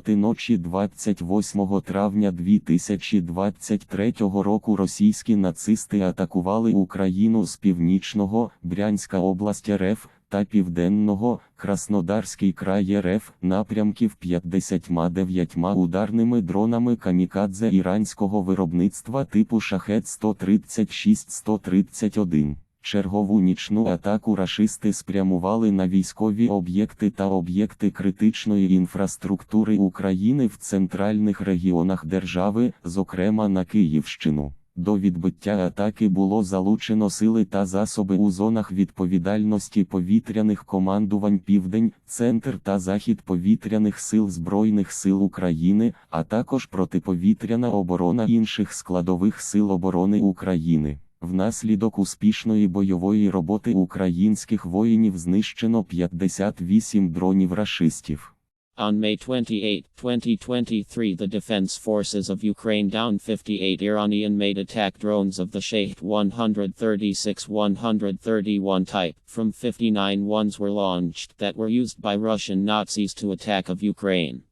проти ночі 28 травня 2023 року російські нацисти атакували Україну з північного, Брянська область РФ, та південного, Краснодарський край РФ, напрямків 59 ударними дронами камікадзе іранського виробництва типу Шахет 136-131. Чергову нічну атаку рашисти спрямували на військові об'єкти та об'єкти критичної інфраструктури України в центральних регіонах держави, зокрема на Київщину. До відбиття атаки було залучено сили та засоби у зонах відповідальності повітряних командувань Південь, Центр та Захід повітряних сил Збройних сил України, а також протиповітряна оборона інших складових сил оборони України. Внаслідок успішної бойової роботи українських воїнів знищено 58 дронів рашистів. On May 28, 2023, the Defense Forces of Ukraine downed 58 Iranian made attack drones of the Shahed 136 131 type. From 59 ones were launched that were used by Russian Nazis to attack of Ukraine.